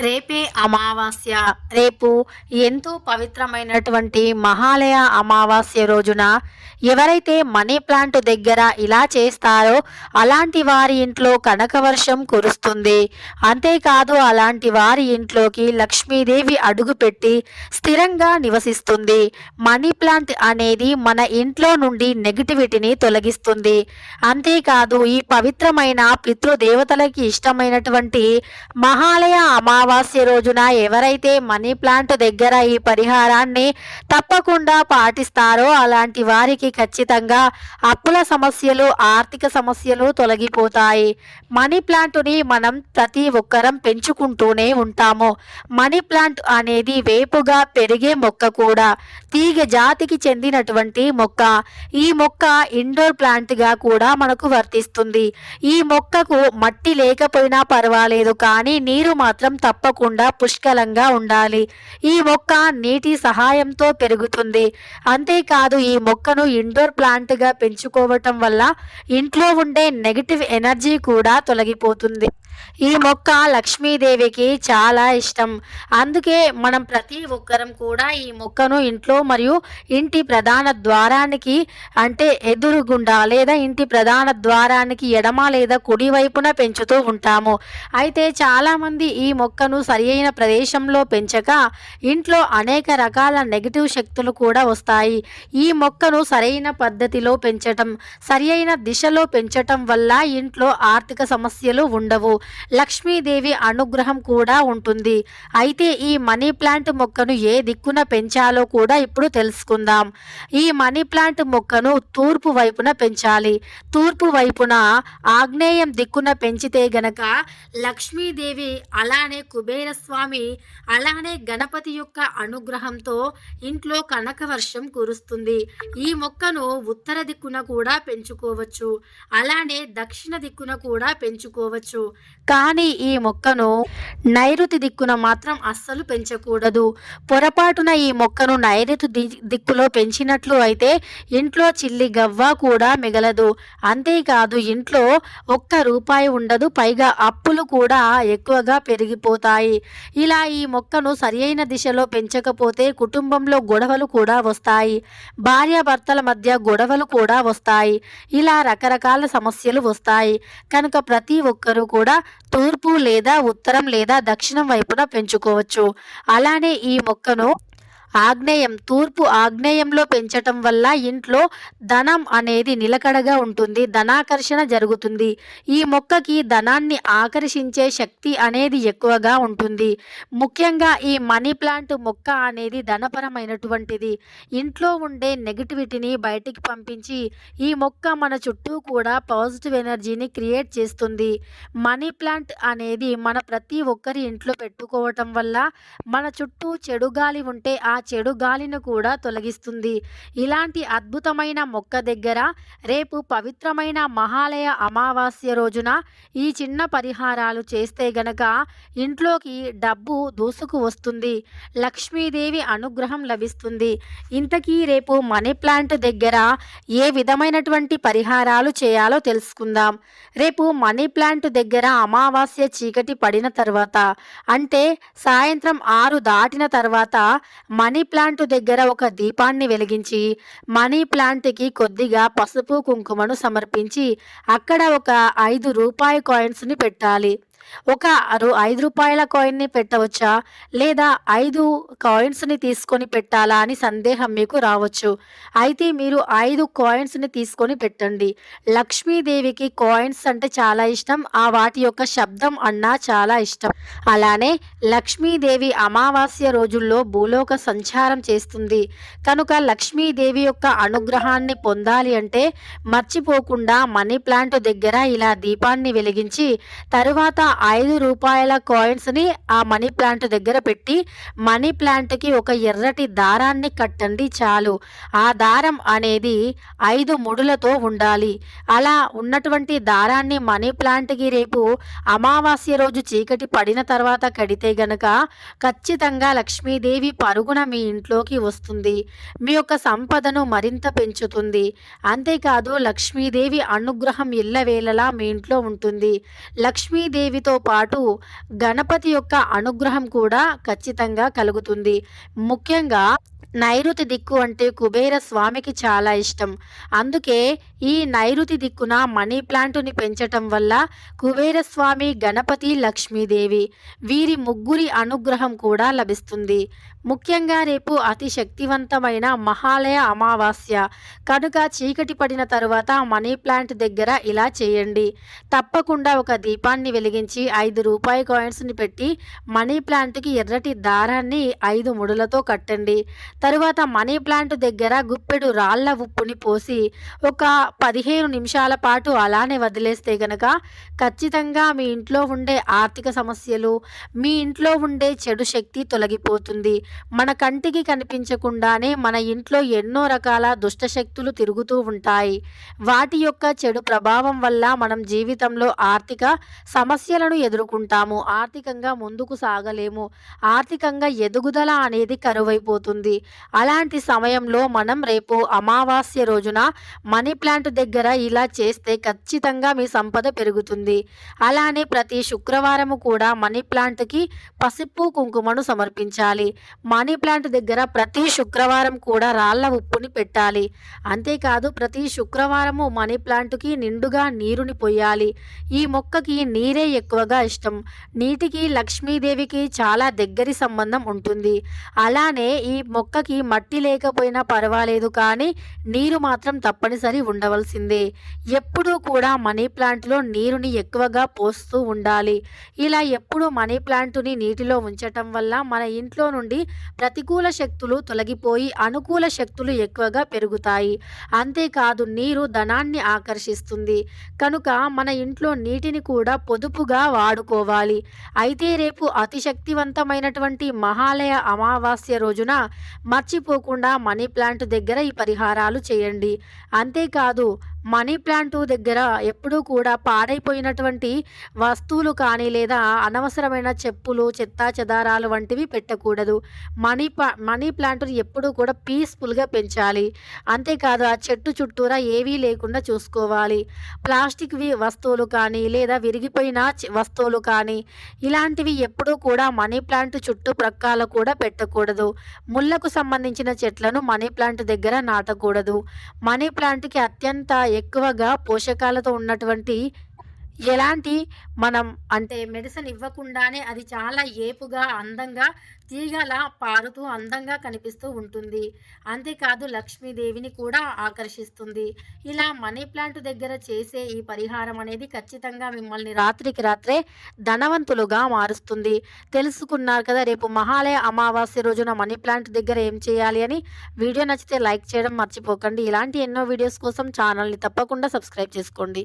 రేపే అమావాస్య. రేపు ఎంతో పవిత్రమైనటువంటి మహాలయ అమావాస్య రోజున ఎవరైతే మనీ ప్లాంట్ దగ్గర ఇలా చేస్తారో అలాంటి వారి ఇంట్లో కనకవర్షం కురుస్తుంది. అంతేకాదు అలాంటి వారి ఇంట్లోకి లక్ష్మీదేవి అడుగుపెట్టి స్థిరంగా నివసిస్తుంది. మనీ ప్లాంట్ అనేది మన ఇంట్లో నుండి నెగిటివిటీని తొలగిస్తుంది. అంతేకాదు ఈ పవిత్రమైన పితృదేవతలకి ఇష్టమైనటువంటి మహాలయ అమావాస్య రోజున ఎవరైతే మనీ ప్లాంట్ దగ్గర ఈ పరిహారాన్ని తప్పకుండా పాటిస్తారో అలాంటి వారికి ఖచ్చితంగా అప్పుల సమస్యలు ఆర్థిక సమస్యలు తొలగిపోతాయి. మనీ ప్లాంట్ని మనం ప్రతి ఒక్కరం పెంచుకుంటూనే ఉంటాము. మనీ ప్లాంట్ అనేది వేపుగా పెరిగే మొక్క కూడా. తీగ జాతికి చెందినటువంటి మొక్క. ఈ మొక్క ఇండోర్ ప్లాంట్గా కూడా మనకు వర్తిస్తుంది. ఈ మొక్కకు మట్టి లేకపోయినా పర్వాలేదు కానీ నీరు మాత్రం తప్పకుండా పుష్కలంగా ఉండాలి. ఈ మొక్క నీటి సహాయంతో పెరుగుతుంది. అంతేకాదు ఈ మొక్కను ఇండోర్ ప్లాంట్గా పెంచుకోవటం వల్ల ఇంట్లో ఉండే నెగిటివ్ ఎనర్జీ కూడా తొలగిపోతుంది. ఈ మొక్క లక్ష్మీదేవికి చాలా ఇష్టం. అందుకే మనం ప్రతి ఒక్కరం కూడా ఈ మొక్కను ఇంట్లో మరియు ఇంటి ప్రధాన ద్వారానికి అంటే ఎదురుగుండా లేదా ఇంటి ప్రధాన ద్వారానికి ఎడమ లేదా కుడి వైపున పెంచుతూ ఉంటాము. అయితే చాలామంది ఈ మొక్క మొక్కను సరి అయిన ప్రదేశంలో పెంచక ఇంట్లో అనేక రకాల నెగిటివ్ శక్తులు కూడా వస్తాయి. ఈ మొక్కను సరైన పద్ధతిలో పెంచటం సరి అయిన దిశలో పెంచటం వల్ల ఇంట్లో ఆర్థిక సమస్యలు ఉండవు. లక్ష్మీదేవి అనుగ్రహం కూడా ఉంటుంది. అయితే ఈ మనీ ప్లాంట్ మొక్కను ఏ దిక్కున పెంచాలో కూడా ఇప్పుడు తెలుసుకుందాం. ఈ మనీ ప్లాంట్ మొక్కను తూర్పు వైపున పెంచాలి. తూర్పు వైపున ఆగ్నేయం దిక్కున పెంచితే గనక లక్ష్మీదేవి అలానే కుబేరస్వామి అలానే గణపతి యొక్క అనుగ్రహంతో ఇంట్లో కనక వర్షం కురుస్తుంది. ఈ మొక్కను ఉత్తర దిక్కున కూడా పెంచుకోవచ్చు. అలానే దక్షిణ దిక్కున కూడా పెంచుకోవచ్చు. కానీ ఈ మొక్కను నైరుతి దిక్కున మాత్రం అస్సలు పెంచకూడదు. పొరపాటున ఈ మొక్కను నైరుతి ది- దిక్కులో పెంచినట్లు అయితే ఇంట్లో చిల్లి గవ్వ కూడా మిగలదు. అంతేకాదు ఇంట్లో ఒక్క రూపాయి ఉండదు. పైగా అప్పులు కూడా ఎక్కువగా పెరిగిపోతాయి. ఇలా ఈ మొక్కను సరియైన దిశలో పెంచకపోతే కుటుంబంలో గొడవలు కూడా వస్తాయి. భార్యాభర్తల మధ్య గొడవలు కూడా వస్తాయి. ఇలా రకరకాల సమస్యలు వస్తాయి. కనుక ప్రతి ఒక్కరూ కూడా తూర్పు లేదా ఉత్తరం లేదా దక్షిణం వైపున పెంచుకోవచ్చు. అలానే ఈ మొక్కను ఆగ్నేయం తూర్పు ఆగ్నేయంలో పెంచటం వల్ల ఇంట్లో ధనం అనేది నిలకడగా ఉంటుంది ధనాకర్షణ జరుగుతుంది. ఈ మొక్కకి ధనాన్ని ఆకర్షించే శక్తి అనేది ఎక్కువగా ఉంటుంది. ముఖ్యంగా ఈ మనీ ప్లాంట్ మొక్క అనేది ధనపరమైనటువంటిది. ఇంట్లో ఉండే నెగిటివిటీని బయటికి పంపించి ఈ మొక్క మన చుట్టూ కూడా పాజిటివ్ ఎనర్జీని క్రియేట్ చేస్తుంది. మనీ ప్లాంట్ అనేది మన ప్రతి ఒక్కరి ఇంట్లో పెట్టుకోవటం వల్ల మన చుట్టూ చెడు గాలి ఉంటే ఆ చెడు గాలిని కూడా తొలగిస్తుంది. ఇలాంటి అద్భుతమైన మొక్క దగ్గర రేపు పవిత్రమైన మహాలయ అమావాస్య రోజున ఈ చిన్న పరిహారాలు చేస్తే గనక ఇంట్లోకి డబ్బు దూసుకు వస్తుంది. లక్ష్మీదేవి అనుగ్రహం లభిస్తుంది. ఇంతకీ రేపు మనీ ప్లాంట్ దగ్గర ఏ విధమైనటువంటి పరిహారాలు చేయాలో తెలుసుకుందాం. రేపు మనీ ప్లాంట్ దగ్గర అమావాస్య చీకటి పడిన తర్వాత అంటే సాయంత్రం ఆరు దాటిన తర్వాత మనీ ప్లాంట్ దగ్గర ఒక దీపాన్ని వెలిగించి మనీ ప్లాంట్కి కొద్దిగా పసుపు కుంకుమను సమర్పించి అక్కడ ఒక ఐదు రూపాయి కాయిన్స్ని పెట్టాలి. ఒక ఐదు రూపాయల కాయిన్ని పెట్టవచ్చా? లేదా ఐదు కాయిన్స్ని తీసుకొని పెట్టాలా అని సందేహం మీకు రావచ్చు. అయితే మీరు ఐదు కాయిన్స్ని తీసుకొని పెట్టండి. లక్ష్మీదేవికి కాయిన్స్ అంటే చాలా ఇష్టం. ఆ వాటి యొక్క శబ్దం అన్నా చాలా ఇష్టం. అలానే లక్ష్మీదేవి అమావాస్య రోజుల్లో భూలోక సంచారం చేస్తుంది. కనుక లక్ష్మీదేవి యొక్క అనుగ్రహాన్ని పొందాలి అంటే మర్చిపోకుండా మనీ ప్లాంట్ దగ్గర ఇలా దీపాన్ని వెలిగించి తరువాత ఐదు రూపాయల కాయిన్స్ని ఆ మనీ ప్లాంట్ దగ్గర పెట్టి మనీ ప్లాంట్కి ఒక ఎర్రటి దారాన్ని కట్టండి చాలు. ఆ దారం అనేది ఐదు ముడులతో ఉండాలి. అలా ఉన్నటువంటి దారాన్ని మనీ ప్లాంట్కి రేపు అమావాస్య రోజు చీకటి పడిన తర్వాత కడితే గనక ఖచ్చితంగా లక్ష్మీదేవి పరుగున మీ ఇంట్లోకి వస్తుంది. మీ యొక్క సంపదను మరింత పెంచుతుంది. అంతేకాదు లక్ష్మీదేవి అనుగ్రహం ఇళ్ళవేళలా మీ ఇంట్లో ఉంటుంది. లక్ష్మీదేవి లక్ష్మితో పాటు గణపతి యొక్క అనుగ్రహం కూడా ఖచ్చితంగా కలుగుతుంది. ముఖ్యంగా నైరుతి దిక్కు అంటే కుబేర స్వామికి చాలా ఇష్టం. అందుకే ఈ నైరుతి దిక్కున మనీ ప్లాంటుని పెంచటం వల్ల కుబేర స్వామి గణపతి లక్ష్మీదేవి వీరి ముగ్గురి అనుగ్రహం కూడా లభిస్తుంది. ముఖ్యంగా రేపు అతి శక్తివంతమైన మహాలయ అమావాస్య. కనుక చీకటి పడిన తరువాత మనీ ప్లాంట్ దగ్గర ఇలా చేయండి. తప్పకుండా ఒక దీపాన్ని వెలిగించి ఐదు రూపాయి కాయిన్స్ని పెట్టి మనీ ప్లాంట్కి ఎర్రటి దారాన్ని ఐదు ముడులతో కట్టండి. తరువాత మనీ ప్లాంట్ దగ్గర గుప్పెడు రాళ్ళ ఉప్పుని పోసి ఒక పదిహేను నిమిషాల పాటు అలానే వదిలేస్తే గనక ఖచ్చితంగా మీ ఇంట్లో ఉండే ఆర్థిక సమస్యలు మీ ఇంట్లో ఉండే చెడు శక్తి తొలగిపోతుంది. మన కంటికి కనిపించకుండానే మన ఇంట్లో ఎన్నో రకాల దుష్ట శక్తులు తిరుగుతూ ఉంటాయి. వాటి యొక్క చెడు ప్రభావం వల్ల మనం జీవితంలో ఆర్థిక సమస్యలను ఎదుర్కొంటాము. ఆర్థికంగా ముందుకు సాగలేము. ఆర్థికంగా ఎదుగుదల అనేది కరువైపోతుంది. అలాంటి సమయంలో మనం రేపు అమావాస్య రోజున మనీ ప్లాంట్ దగ్గర ఇలా చేస్తే ఖచ్చితంగా మీ సంపద పెరుగుతుంది. అలానే ప్రతి శుక్రవారము కూడా మనీ ప్లాంట్కి పసుపు కుంకుమను సమర్పించాలి. మనీ ప్లాంట్ దగ్గర ప్రతి శుక్రవారం కూడా రాళ్ళ ఉప్పుని పెట్టాలి. అంతేకాదు ప్రతి శుక్రవారము మనీ ప్లాంట్కి నిండుగా నీరుని పోయాలి ఈ మొక్కకి నీరే ఎక్కువగా ఇష్టం. నీటికి లక్ష్మీదేవికి చాలా దగ్గరి సంబంధం ఉంటుంది. అలానే ఈ మొక్క మొక్కకి మట్టి లేకపోయినా పర్వాలేదు కానీ నీరు మాత్రం తప్పనిసరి ఉండవలసిందే. ఎప్పుడూ కూడా మనీ ప్లాంట్లో నీరుని ఎక్కువగా పోస్తూ ఉండాలి. ఇలా ఎప్పుడూ మనీ ప్లాంట్ని నీటిలో ఉంచటం వల్ల మన ఇంట్లో నుండి ప్రతికూల శక్తులు తొలగిపోయి అనుకూల శక్తులు ఎక్కువగా పెరుగుతాయి. అంతేకాదు నీరు ధనాన్ని ఆకర్షిస్తుంది. కనుక మన ఇంట్లో నీటిని కూడా పొదుపుగా వాడుకోవాలి. అయితే రేపు అతి శక్తివంతమైనటువంటి మహాలయ అమావాస్య రోజున మర్చిపోకుండా మనీ ప్లాంట్ దగ్గర ఈ పరిహారాలు చేయండి. అంతేకాదు మనీ ప్లాంట్ దగ్గర ఎప్పుడూ కూడా పాడైపోయినటువంటి వస్తువులు కానీ లేదా అనవసరమైన చెప్పులు చెత్తా చెదారాలు వంటివి పెట్టకూడదు. మనీ ప్లా మనీ ప్లాంట్ని ఎప్పుడూ కూడా పీస్ఫుల్గా పెంచాలి. అంతేకాదు ఆ చెట్టు చుట్టూరా ఏవీ లేకుండా చూసుకోవాలి. ప్లాస్టిక్వి వస్తువులు కానీ లేదా విరిగిపోయిన వస్తువులు కానీ ఇలాంటివి ఎప్పుడూ కూడా మనీ ప్లాంట్ చుట్టుప్రక్కల కూడా పెట్టకూడదు. ముళ్ళకు సంబంధించిన చెట్లను మనీ ప్లాంట్ దగ్గర నాటకూడదు. మనీ ప్లాంట్కి అత్యంత ఎక్కువగా పోషకాలతో ఉన్నటువంటి ఎలాంటి మనం అంటే మెడిసిన్ ఇవ్వకుండానే అది చాలా ఏపుగా అందంగా తీగలా పారుతూ అందంగా కనిపిస్తూ ఉంటుంది. అంతేకాదు లక్ష్మీదేవిని కూడా ఆకర్షిస్తుంది. ఇలా మనీ ప్లాంట్ దగ్గర చేసే ఈ పరిహారం అనేది ఖచ్చితంగా మిమ్మల్ని రాత్రికి రాత్రే ధనవంతులుగా మారుస్తుంది. తెలుసుకున్నారు కదా రేపు మహాలయ అమావాస్య రోజున మనీ ప్లాంట్ దగ్గర ఏం చేయాలి అని. వీడియో నచ్చితే లైక్ చేయడం మర్చిపోకండి. ఇలాంటి ఎన్నో వీడియోస్ కోసం ఛానల్ని తప్పకుండా సబ్స్క్రైబ్ చేసుకోండి.